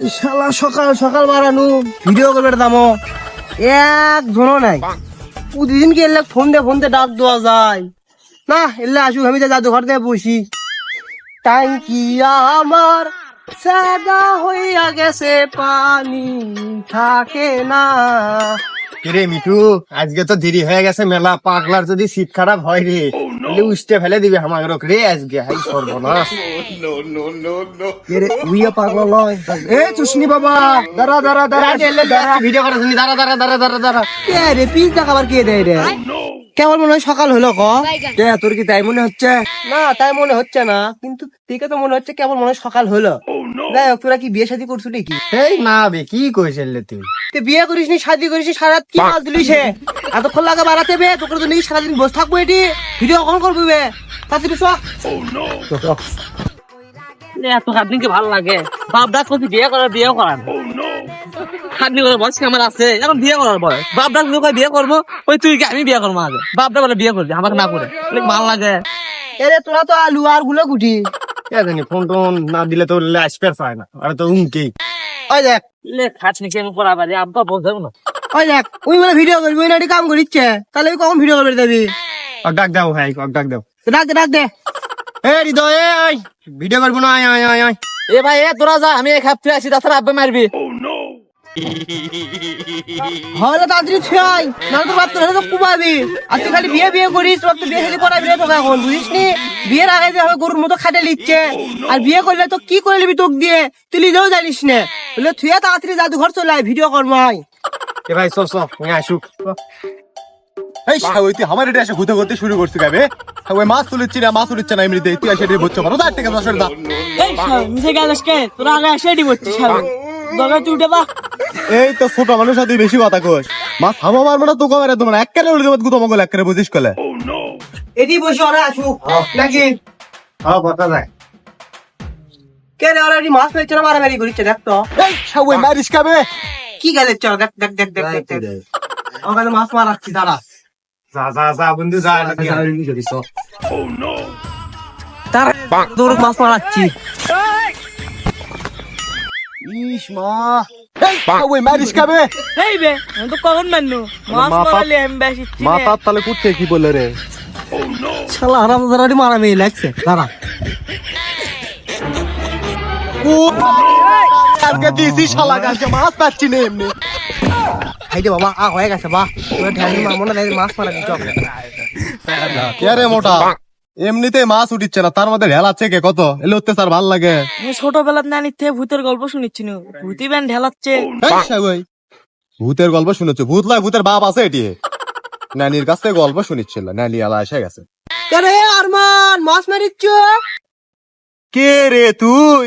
শালা, সকাল সকাল বাড়ানো। ভিডিও করবে দামো। এক জনও নাই। প্রতিদিন কি এলে ফোন দে ফোন দে ডাক দেওয়া যায়? না, এলে আসুক, আমি যে জাদুঘর দিয়ে বসি। টাঙ্কি আমার সাদা হইয়া গেছে, পানি থাকে না? কিরে মিঠু, আজকে তো দেরি হয়ে গেছে, মেলা পাগলার যদি শীত খারাপ হয় রে। উষ্টে ফেলে দিবে আমার রে আজকে হাই সর্বনাশ উইয়া পাগলা লয় এ চুষনি বাবা দাঁড়া দাঁড়া দাঁড়া। দাঁড়া ভিডিও করা শুনি দাঁড়া দাঁড়া দাঁড়া দাঁড়া দাঁড়া। কে রে পিস দেখাবার কে দেয় রে কেমন মনে হয় সকাল হলো ক কে তোর কি তাই মনে হচ্ছে? না তাই মনে হচ্ছে না কিন্তু দেখে তো মনে হচ্ছে কেমন মনে হয় সকাল হলো। যাই হোক তোরা কি বিয়ে শাদী করছ নাকি? এই না বে কি কইছিল তুই? তুই বিয়ে করিস নি শাদী করিস নি সারা কি মাছ দিলিস হে? এতক্ষণ লাগে বাড়াতে বে তোকে তো নাকি সারাদিন বসে থাকব এটি। ভিডিও কখন করবি বে। তাড়াতাড়ি চ এত খাটনিকে ভালো লাগে। বাপ ডাক করছি বিয়ে করার বিয়ে করার। খাটনি করে বয়স আমার আছে। এখন বিয়ে করার বয়স বাপ ডাক লোক বিয়ে করব? ওই তুই কি আমি বিয়ে করব আগে। বাপ ডাক বলে বিয়ে করবি আমাকে না করে। ভালো লাগে। এরে তোরা তো আলু আরগুলো গুটি কে জানি ফোন টোন না দিলে তো আসবে পায় না। আর তো উমকি। ওই দেখ। লে খাটনি কেমন করা পারি আব্বা বলতে না। ওই দেখ ওই বলে ভিডিও করবি ওই নাটি কাম করিচ্ছে। তাহলে কখন ভিডিও করবে দেবি ডাক দাও ভাই ওক ডাক দাও। ডাক দে ডাক দে। এ হৃদয় ভিডিও করব না আয় আয় আয় এ ভাই এ তোরা যা আমি খাপ ফিরে আসি তাছাড়া আব্বা মারবি। হলে তাড়াতাড়ি ছয় না তো বাপ তোরা তো কুমাবি আর তুই খালি বিয়ে বিয়ে করিস তোর তো বিয়ে শাদী করাবি না তোকে এখন বুঝিস নি বিয়ের আগে যে হবে গরুর মতো খাটে লিচ্ছে আর বিয়ে করলে তো কি করে নিবি তোকে দিয়ে? তুই নিজেও জানিস না। বলে তুই তাড়াতাড়ি জাদুঘর চলে আয় ভিডিও কর্মায় এ ভাই চল চল আমি আসুক। এই শাওই তুই আমার এটা এসে ঘুরতে ঘুরতে শুরু করছিস গাবে ওই মাছ তুলিচ্ছি না মাছ তুলিচ্ছে না এমনিতে। তুই এসে এটা তার থেকে দশ এই কে? তোরা আগে এসে দরকার তুই উঠে বা এই তো ছোট মানুষ তুই বেশি কথা কস। মাছ হামা মারবো না তো কমারে তোমার এক কারে উড়ে দেবো গুতো মঙ্গল এক কারে বুঝিস কলে। এটি বসে ওরা আসুক। নাকি? হ্যাঁ কথা যায়। কে রে ওরা এটি মাছ পেয়েছে না মারামারি করিচ্ছে? দেখ তো। এই শাওই মারিস খাবে কি গেলে চল দেখ দেখ দেখ দেখ দেখ ওখানে মাছ মারাচ্ছি দাঁড়া। যা যা যা বন্ধু যা তার তোর মাছ মারাচ্ছি। ইস মা। এই শাওই মারিস খাবে এই বে আমি তো কখন মাননু? মাছ মাথা- মারালে আমি বেশি মা তার তাহলে কুত্তে কি বলে রে? শালা হারাম জানাটি মারামারি লাগছে। দাঁড়া। আজকে দিছি শালা গাছে মাছ পাচ্ছি না এমনি। হাইদে বাবা আ হয়ে গেছে বা তোর ঢালি মামুনা মাছ মারা দিচ্ছ কে রে মোটা? এমনিতে মাছ উঠিচ্ছে না তার মধ্যে ঢেলাচ্ছে কে কত? এলে অত্যাচার ভালো লাগে। ছোটবেলার নানির থেকে ভূতের গল্প শুনেছি নু। ভূতি ব্যান ঢেলাচ্ছে। ভূতের গল্প শুনেছ? ভূত লয় ভূতের বাপ আছে এটি। নানির কাছ থেকে গল্প শুনিচ্ছিল নানি আলা এসে গেছে। রে আরমান মাছ মারিচ্ছ? কে রে তুই?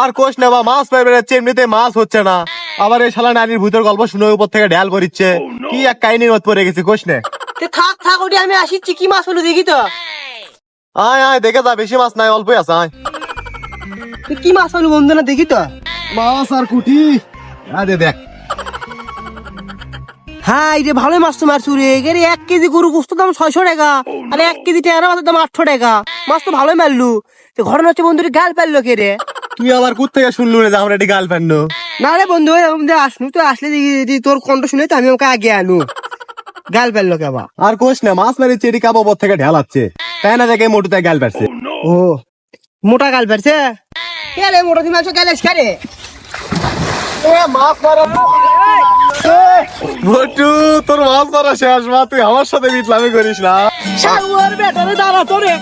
আর কোষ না বা মাছ পাইবে যাচ্ছে এমনিতে মাছ হচ্ছে না। আবার এই শালা নানির ভূতের গল্প শুনে উপর থেকে ঢাল পড়িচ্ছে কি এক কাহিনীর মত পড়ে গেছি কোষ নে। তে থাক থাক ওটি আমি আসিচ্ছি কি মাছ হলো দেখি তো। আয় আয় দেখে যা বেশি মাছ নাই অল্পই আছে আয়। কি মাছ হলো বন্ধু না দেখি তো। মাছ আর কুটি। আরে দেখ। হ্যাঁ এই যে ভালোই মাছ তো মারছু রে। এর এক কেজি গরু গোস্ত দাম ছয়শো টাকা। আর এক কেজি টেয়ারা মাছের দাম আটশো টাকা। মাছ তো ভালোই মারলু। তো ঘটনা হচ্ছে বন্ধুটি গাল পারল কে রে? তুই আবার কোথ থেকে শুনলু রে যে আমরা এটি গার্লফ্রেন্ড না রে বন্ধু এরকম আসনু তো আসলে দেখি যদি তোর কণ্ঠ শুনে তো আমি ওকে আগে আনু। গাল পারল কে আর কোষ না মাছ মারিচ্ছে এটি উপর থেকে ঢালাচ্ছে। তাই না দেখে মোটুতে গাল পারছে ও। মোটা গাল পারছে কে রে মোটা? তুমি আছো গেলেস কে রে? মাছ মোটু তোর মাছ মারা শেষ মা তুই আমার সাথে বিটলামি করিস না। দাঁড়া তোরে।